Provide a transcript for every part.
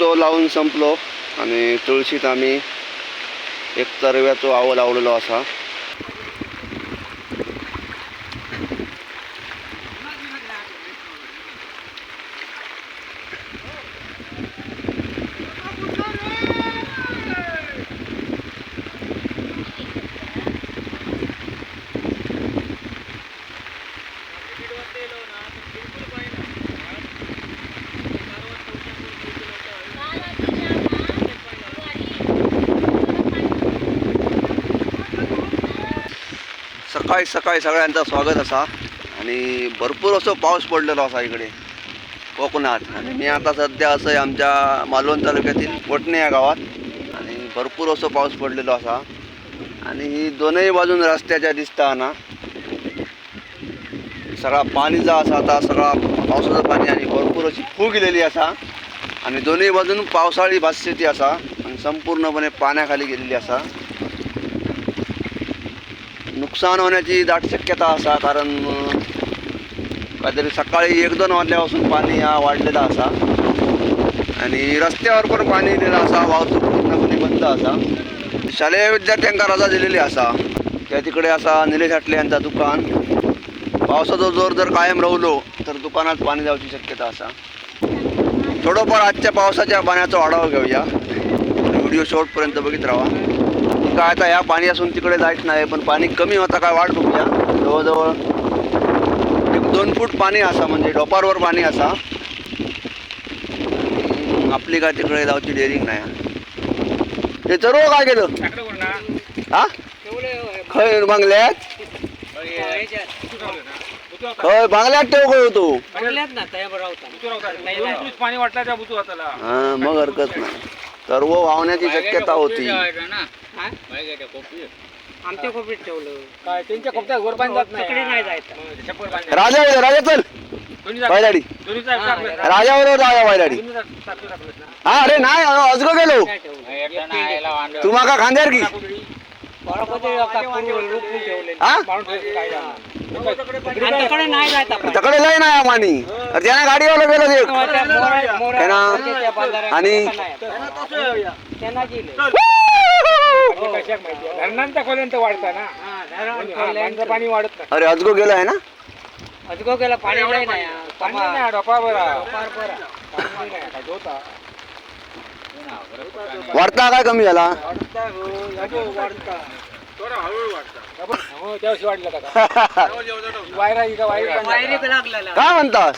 तो लावून संपलो आणि तुळशीत आम्ही एक तरव्याचो आवो लावलेलो असा. सकाळी सकाळी सगळ्यांचं स्वागत असा. आणि भरपूर असं पाऊस पडलेलो असा इकडे. कोकणात. आणि मी आता सध्या असं आहे आमच्या मालवण तालुक्यातील कोटणे या गावात. आणि भरपूर असं पाऊस पडलेलो असा. आणि ही दोनही बाजून रस्त्याच्या दिसताना सगळा पाणीचा असा आता सगळा पावसाचं पाणी आणि भरपूर अशी फू गेलेली असा. आणि दोन्ही बाजून पावसाळी भातशेती असा. आणि संपूर्णपणे पाण्याखाली गेलेली असा. नुकसान होण्याची दाट शक्यता असा कारण काहीतरी सकाळी एक दोन वाजल्यापासून पाणी हा वाढलेला असा. आणि रस्त्यावर पण पाणी दिलेला असा वाहतूक पूर्णपणे बंद असा. शालेय विद्यार्थ्यांका रजा दिलेली असा. त्या तिकडे असा निलेश हाटले यांचा दुकान. पावसाचा जोर जर कायम राहिलो तर दुकानात पाणी जाऊची शक्यता असा. थोडंफार आजच्या पावसाच्या पाण्याचा आढावा घेऊया. व्हिडिओ शॉर्टपर्यंत बघित राहा. काय आता या पाणी असून तिकडे जायच नाही पण पाणी कमी होता काय वाट बघूया. जवळजवळ एक दोन फूट पाणी असा म्हणजे डोपारवर पाणी असा. आपली काय तिकडे जाऊची डेअरिंग नाही. ते सर्व काय केलं? हा? खय बांगल्यात? खय बांगल्यात ठेव गयो तू. पाणी वाटलं त्या बुतू हाताला. हा मग हरकत नाही. सर्व वाहण्याची शक्यता होती. आमच्या खोपीत ठेवलं. काय त्यांच्या कोपत्यात वर पाणी जात तिकडे नाही जायचं. नाही छप्पर पाणी राजा ये, राजा चल. बैलाडी. ना. राजा. बरोबर राजा बैलाडी. हा अरे नाही अजगो गेलो. तू माका खांद्यार की तकडे लय गाडीवाला गेलो है आणि- गेले. म्हणजे खोल्यांत वाढतं ना. हा, धरण हा, खोलले. पाण्याचं पाणी वाढत अरे अजगो गेला आहे ना? अजगो गेला पाणी नाही. पाणी नाही डोपा बरा पार बरा. पाणी नाही काय होता वाढता काय कमी झाला? काय म्हणता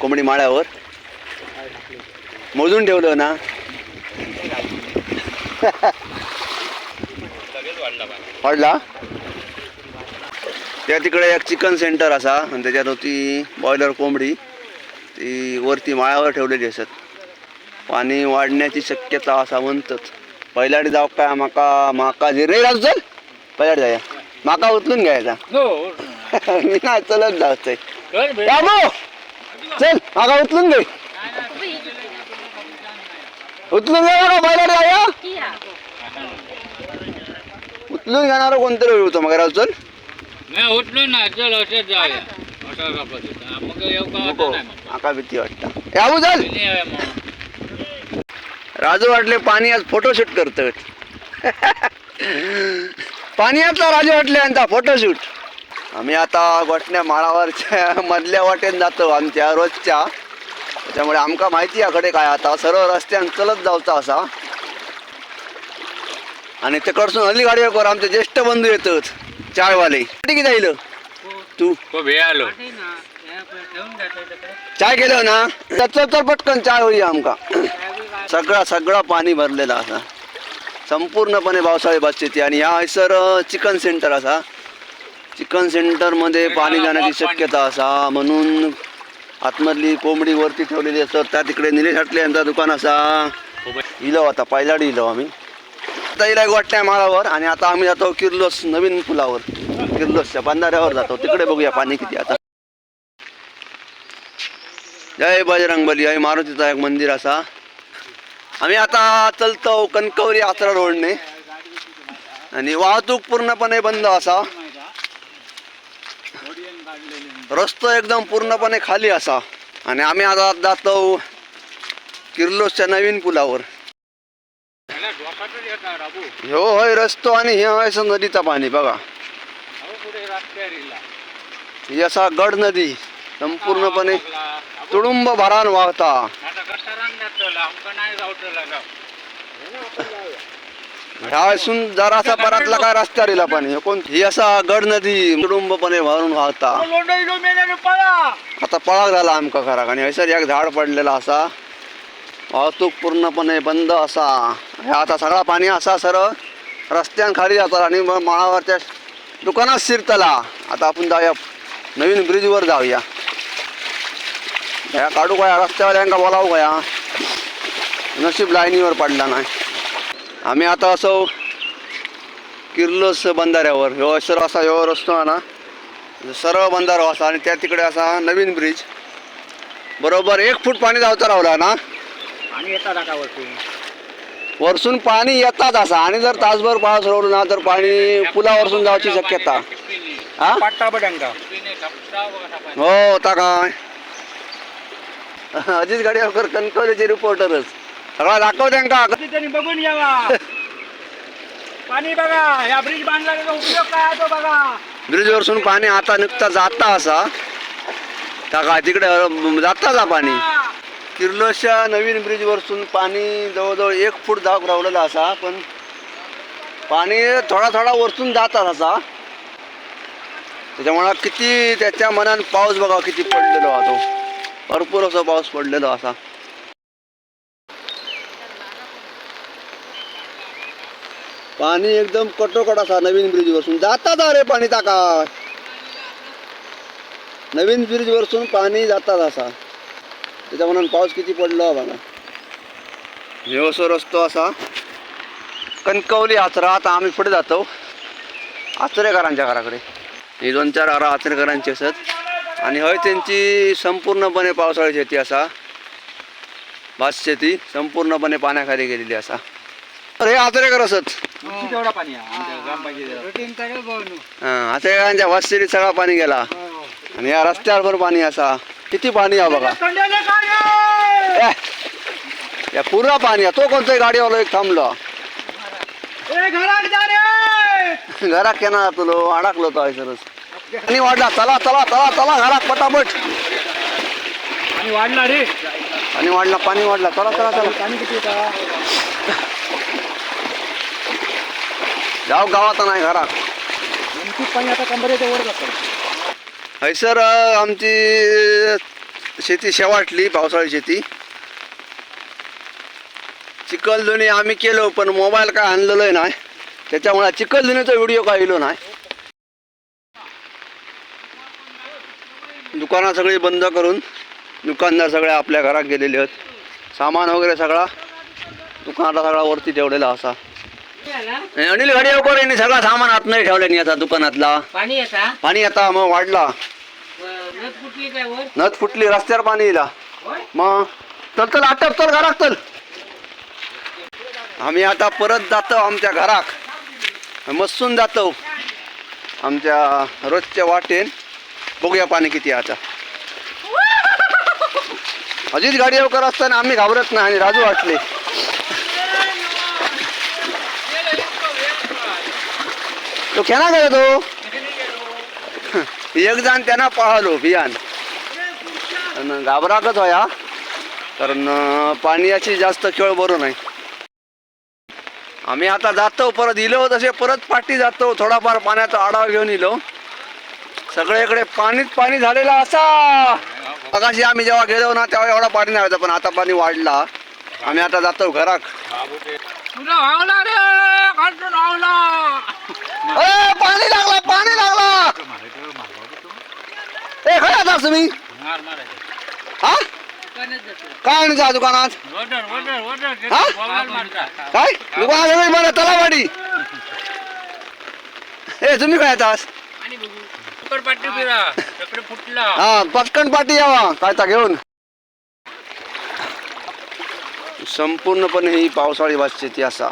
कोंबडी माळ्यावर? मोजून ठेवलं ना? वाढला? त्या तिकडे एक चिकन सेंटर असा आणि त्याच्यात होती बॉयलर कोंबडी. ती वरती माळ्यावर ठेवलेली असत. पाणी वाढण्याची शक्यता असा म्हणतात पहिल्याडी जाऊ काय माका माका जे रे राजू चल. पहिल्याडी जाऊया. माका उचलून घ्यायचा. मी नाही चलत बाबू चल माका उचलून घे उचलून घे बघा पहिल्याडी जाऊया? उचलून घेणार कोणतरी होतं मग राजू चल. नाही उठलो ना चल असं जाऊया अठरा रुपये मग येऊ का? नको. वाटत नाही माका भीती वाटतं. याबू चल. मग. नाही आहे मग. राजू वाटले पाणी आज फोटोशूट करतोय. पाण्यातला राजू वाटले यांचा फोटोशूट आम्ही आता गोठण्या माळावरच्या मधल्या वाटेन जातो आमच्या रोजच्या. त्याच्यामुळे आमका माहिती याकडे काय आता. सरळ रस्त्यान चलत जावचा असा. आणि तिकडसून हल्ली गाडी वर आमचे ज्येष्ठ बंधू येतात. चायवाले किती जाईल तू. आलो. चाय केलं ना? चल चल पटकन चाय होई आमका सगळा सगळा पाणी भरलेला असा. संपूर्णपणे पावसाळी भात शेती आणि ह्या सर चिकन सेंटर असा. चिकन सेंटरमध्ये पाणी जाण्याची शक्यता असा. म्हणून आतमधली कोंबडी वरती ठेवलेली असतात. त्या तिकडे निलेश हाटले यांचा दुकान असा. इलो आता पहिलाडी इलो आम्ही. आता इला वाटण्या माळावर आणि आता आम्ही जातो किर्लोस नवीन पुलावर. किर्लोसच्या बंधाऱ्यावर जातो. तिकडे बघूया पाणी किती आता. जय बजरंग बली जय मारुतीचा एक मंदिर असा. आम्ही आता चलतो कणकवली आचरा रोडने. आणि वाहतूक पूर्णपणे बंद असा. रस्तो एकदम पूर्णपणे खाली असा. आणि आम्ही आता जातो किर्लोसच्या नवीन पुलावर. ह्यो होय रस्तो आणि हे होय नदीचा पाणी बघा. ही असा गड नदी संपूर्णपणे. तुडुंब भरान वाहता. ह्यासून जरासा परतला काय रस्त्यावर येला पाणी? हे कोण? ही असा गड नदी तुडुंबपणे भरून वाहता. आता पळाक झाला आमका खराक आणि हयसर एक झाड पडलेला असा. वाहतूक पूर्णपणे बंद असा. हे आता सगळा पाणी असा सरळ रस्त्यान खाली जाता आणि मग मळावरच्या दुकानात शिरतला. आता आपण जाऊया. नवीन ब्रिजवर जाऊया. ह्या काढू काय रस्त्यावाल्यांका बोलावू काय नशीब लाईनीवर पडला नाही. आम्ही आता असो किर्लोस बंधाऱ्यावर. ह्यो सर असा ह्यो रस्तो ना. सरळ बंधारो असा आणि त्या तिकडे असा नवीन ब्रिज. बरोबर एक फूट पाणी जावता रावला ना. आणि येतात वरसून पाणी येतात असा. आणि जर तासभर पाऊस राहिलो ना तर पाणी पुलावरसून जायची शक्यता. हा? हो होता काय? अजित गाडीवर कणकवलीचे रिपोर्टरच. सगळा दाखव त्यांका त्यांनी बघून यावा. पाणी बघा या ब्रिज बांधला उपयोग काय तो बघा. ब्रिजवरसून पाणी आता नुकता जाता असा. त्या काय तिकडे जाताच पाणी? किर्लोशा नवीन ब्रिजवरसून पाणी जवळजवळ एक फूट धाक रावलेला असा पण पाणी थोडा थोडा वरतून जातात असा. त्याच्यामुळं किती त्याच्या मनात पाऊस बघा किती पडलेलो हा तो. भरपूर असा पाऊस पडलेलो असा. पाणी एकदम कटोकट असा नवीन ब्रिजवरसून जातात अरे पाणी टाका. नवीन ब्रिजवरसून पाणी जातात असा. त्याच्या म्हणून पाऊस किती पडलो हा बघा व्यवसाय रस्तो असा. कणकवली आचरा आता आम्ही पुढे जातो. आचरेकरांच्या घराकडे. ही दोन चार घरं आचरेकरांची असत. आणि हय त्यांची संपूर्णपणे पावसाळी शेती असा. भात शेती संपूर्णपणे पाण्याखाली गेलेली असा. हे आचरेकर असत. हां. आचरेकरांच्या भात शेतीत सगळा पाणी गेला. आणि या रस्त्यावर पाणी असा. किती पाणी आहे बघा? ए, या पुरा पाणी आहे. तो कोणताही गाडीवाला एक थांबलो. घरात केना तुलो? अडकलो तो सरस पाणी वाढला. चला चला चला चला घरात पटापट. आणि वाढला रे. पाणी वाढला पाणी वाढला. चला चला चला. पाणी किती जाऊ गावात नाही घरात. पाणी आता कंबरेच्या वर जातं हैसर सर आमची शेती शेवाटली पावसाळी शेती. चिखलधुनी आम्ही केलो पण मोबाईल काय आणलेलो आहे नाही. त्याच्यामुळे चिखलधुनीचा व्हिडिओ काय येलो नाही. दुकानं सगळी बंद करून दुकानदार सगळे आपल्या घरात गेलेले आहेत. सामान वगैरे सगळा दुकानाला सगळा वरती ठेवलेला असा. अनिल गाडी लवकर यांनी सगळा सामान आत नाही ठेवले आता दुकानातला. पाणी येता? पाणी आता मग वाढला. काय वर? नद फुटली रस्त्यावर पाणी येला होय? मग? चल चल आटप चल घरात चल. आम्ही आता परत जातो आमच्या घराक. मस्सून जातो. आमच्या रोजच्या वाटेन. बघूया पाणी किती आहे आता. अजित गाडी लवकर असताना आम्ही घाबरत नाही आणि राजू वाटले तो खेळा गेला तो? एक जण त्यांना पळालो बियान. अन घाबराकच होया. कारण पाण्याची जास्त खेळ बरो नाही. आम्ही आता जातो परत इलो तसे परत पाठी जातो थोडाफार पाण्याचा आढावा घेऊन इलो. सगळीकडे पाणीच पाणी झालेलं असा. मगाशी आम्ही जेव्हा गेलो ना तेव्हा एवढा पाणी नाही होतं पण आता पाणी वाढला. आम्ही आता जातो घराक. ए, पाणी लागला पाणी लागला. ए खरं आता तुम्ही? हा? काय आणचा दुकानात? हा? काय? दुकानात सगळी तलावाडी. ए तुम्ही काय येतास हा पटकन पाटी यावा. काय ता घेऊन? संपूर्णपणे ही पावसाळी वाचते ती असा.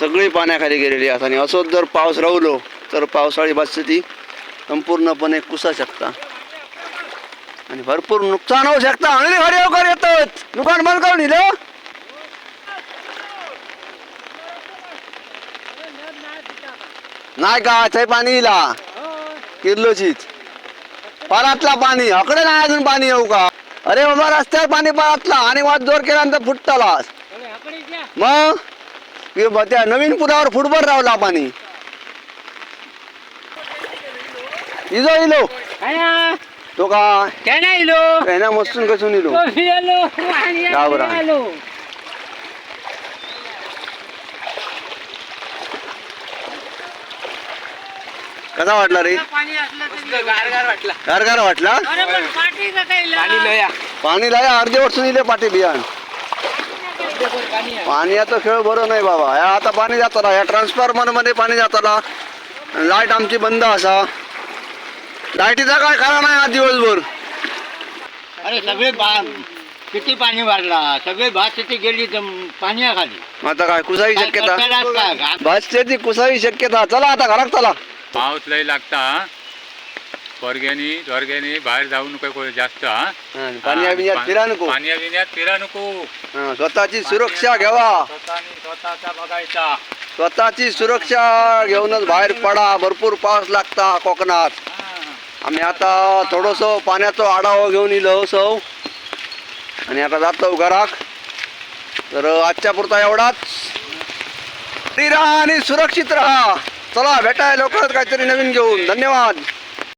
सगळी पाण्याखाली गेलेली असा आणि असोच जर पाऊस राहिलो तर पावसाळी शेती संपूर्णपणे कुसा शकता. आणि भरपूर नुकसान होऊ शकता. आणि घरी लवकर येतात दुकान बंद करून दिलं. नाही का? ते पाणी येला किर्लोचीच पारातला पाणी. अकडे नाही अजून पाणी येऊ का? अरे बाबा रस्त्यावर पाणी पारातला. आणि वाद जोर केल्यानंतर फुटताला मग? त्या नवीन पुलावर फुटभर रावला पाणी. इजो इलो. तो का? काय नाही लो एना मस्तून कसून इलो? आलो. कसा वाटला रे? पाणी असलं तरी गारगार वाटला. गारगार वाटला? अरे पण पाठीचं काही पाणी लया. पाणी लाय अर्धे वर्षून इले पाठी बियाण. पाण्याचा खेळ बरं नाही बाबा. ह्या आता पाणी जाताला ह्या ट्रान्सफॉर्मरमध्ये पाणी जाताला लाइट आमची बंद असा. लाईटीचा काय खरा नाही आज दिवसभर. अरे सगळे बा किती पाणी भरला सगळे भात शेती गेली पाण्याखाली. आता काय कुसावी काय शक्यता? घा- भाजच्याची कुसावी शक्यता. चला आता घरात चला. पाऊस लय लागता. पोरग्यानी दोरग्यानी बाहेर जाऊ नको कोणी जास्त हा? बिण्यात फिरा नको. बिण्यात फिरा नको. हा, स्वतःची सुरक्षा घ्यावा स्वतःनी स्वतःचा बघायचा. स्वतःची सुरक्षा घेऊनच बाहेर पडा. भरपूर पाऊस लागता कोकणात. आम्ही आता थोडस पाण्याचा आढावा घेऊन इलो सौ. आणि आता जातो घराक. तर आजच्या पुरता एवढाच. फ्री राहा आणि सुरक्षित राहा. चला भेटाय लवकरच काहीतरी नवीन घेऊन. धन्यवाद.